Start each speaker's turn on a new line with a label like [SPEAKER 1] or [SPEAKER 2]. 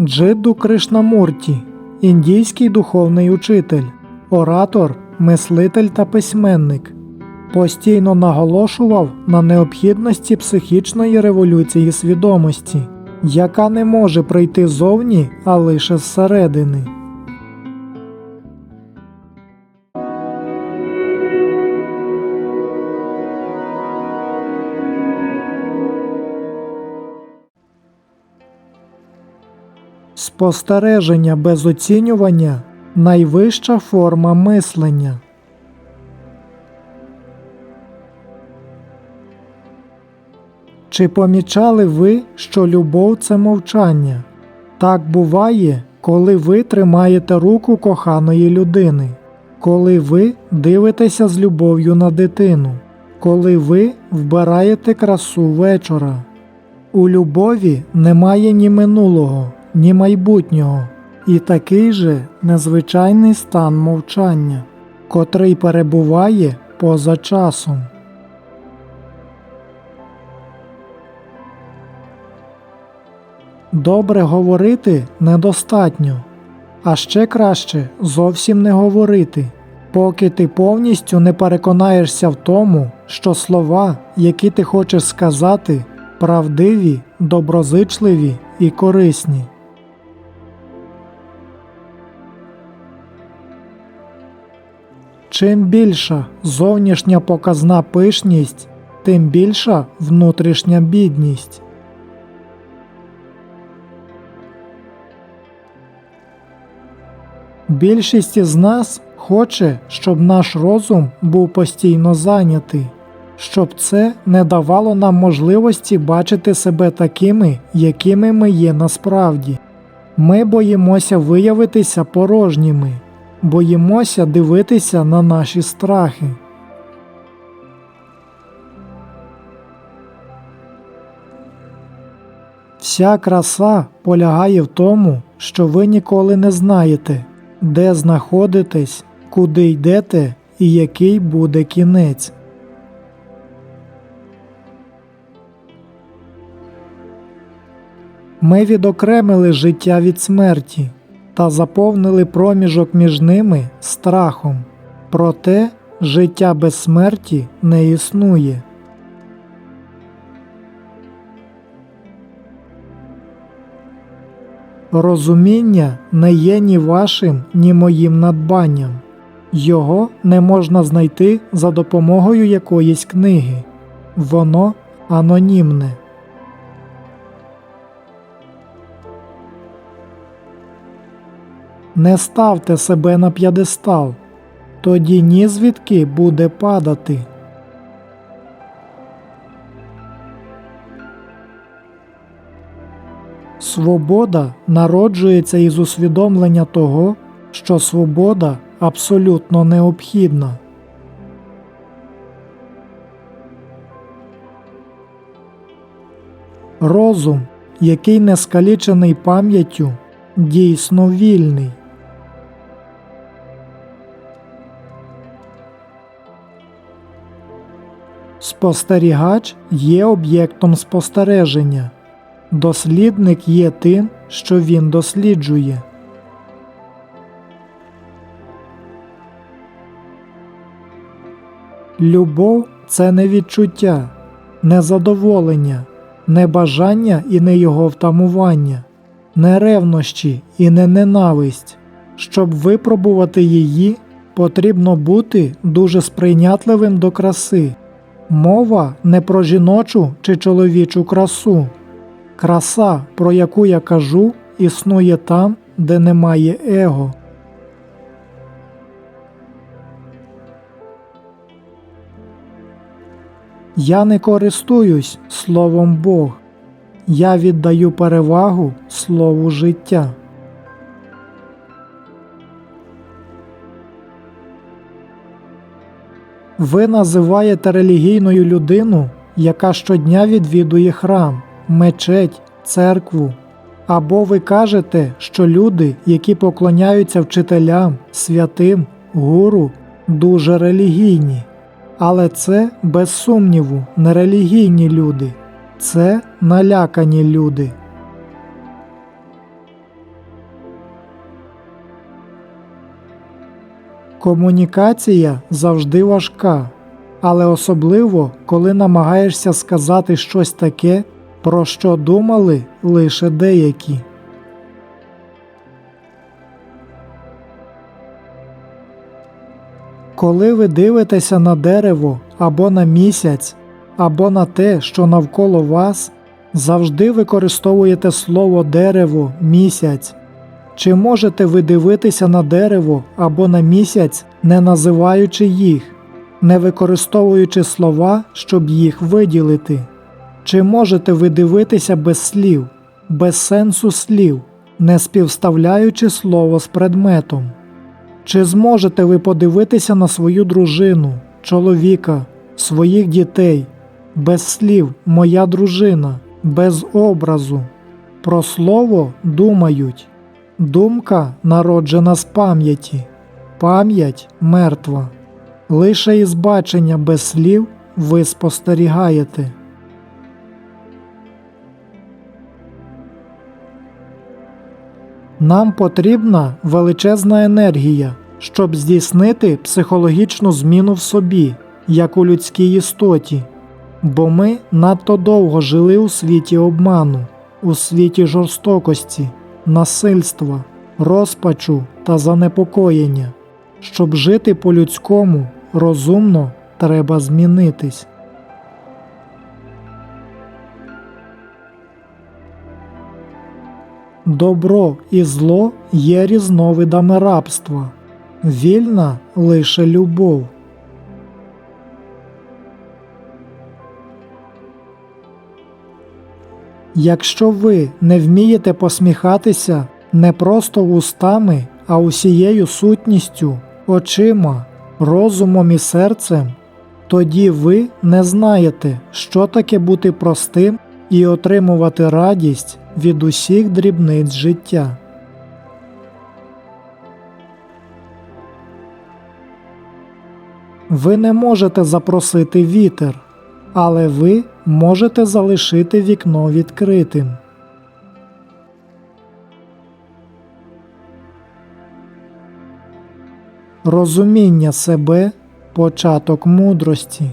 [SPEAKER 1] Джидду Кришнамурті, індійський духовний учитель, оратор, мислитель та письменник. Постійно наголошував на необхідності психічної революції свідомості, яка не може прийти зовні, а лише зсередини. Спостереження без оцінювання найвища форма мислення. Чи помічали ви, що любов це мовчання? Так буває, коли ви тримаєте руку коханої людини, коли ви дивитеся з любов'ю на дитину, коли ви вбираєте красу вечора. У любові немає ні минулого, ні майбутнього, і такий же незвичайний стан мовчання, котрий перебуває поза часом. Добре говорити недостатньо, а ще краще зовсім не говорити, поки ти повністю не переконаєшся в тому, що слова, які ти хочеш сказати, правдиві, доброзичливі і корисні. Чим більша зовнішня показна пишність, тим більша внутрішня бідність. Більшість із нас хоче, щоб наш розум був постійно зайнятий, щоб це не давало нам можливості бачити себе такими, якими ми є насправді. Ми боїмося виявитися порожніми, боїмося дивитися на наші страхи. Вся краса полягає в тому, що ви ніколи не знаєте, де знаходитесь, куди йдете і який буде кінець. Ми відокремили життя від смерті та заповнили проміжок між ними страхом. Проте життя без смерті не існує. Розуміння не є ні вашим, ні моїм надбанням. Його не можна знайти за допомогою якоїсь книги. Воно анонімне. Не ставте себе на п'єдестал, тоді ні звідки буде падати. Свобода народжується із усвідомлення того, що свобода абсолютно необхідна. Розум, який не скалічений пам'яттю, дійсно вільний. Спостерігач є об'єктом спостереження. Дослідник є тим, що він досліджує. Любов це не відчуття, не задоволення, не бажання і не його втамування, не ревнощі і не ненависть. Щоб випробувати її, потрібно бути дуже сприйнятливим до краси. Мова не про жіночу чи чоловічу красу. Краса, про яку я кажу, існує там, де немає его. Я не користуюсь словом Бог. Я віддаю перевагу слову життя. Ви називаєте релігійною людину, яка щодня відвідує храм, мечеть, церкву. Або ви кажете, що люди, які поклоняються вчителям, святим, гуру, дуже релігійні. Але це, без сумніву, не релігійні люди, це налякані люди. Комунікація завжди важка, але особливо, коли намагаєшся сказати щось таке, про що думали лише деякі. Коли ви дивитеся на дерево або на місяць, або на те, що навколо вас, завжди використовуєте слово дерево, місяць. Чи можете ви дивитися на дерево або на місяць, не називаючи їх, не використовуючи слова, щоб їх виділити? Чи можете ви дивитися без слів, без сенсу слів, не співставляючи слово з предметом? Чи зможете ви подивитися на свою дружину, чоловіка, своїх дітей, без слів моя дружина, без образу? Про слово думають. Думка народжена з пам'яті, пам'ять мертва. Лише із бачення без слів ви спостерігаєте. Нам потрібна величезна енергія, щоб здійснити психологічну зміну в собі, як у людській істоті, бо ми надто довго жили у світі обману, у світі жорстокості, насильства, розпачу та занепокоєння. Щоб жити по-людському розумно, треба змінитись. Добро і зло є різновидами рабства, вільна лише любов. Якщо ви не вмієте посміхатися не просто вустами, а усією сутністю, очима, розумом і серцем, тоді ви не знаєте, що таке бути простим і отримувати радість від усіх дрібниць життя. Ви не можете запросити вітер, але ви можете залишити вікно відкритим. Розуміння себе початок мудрості.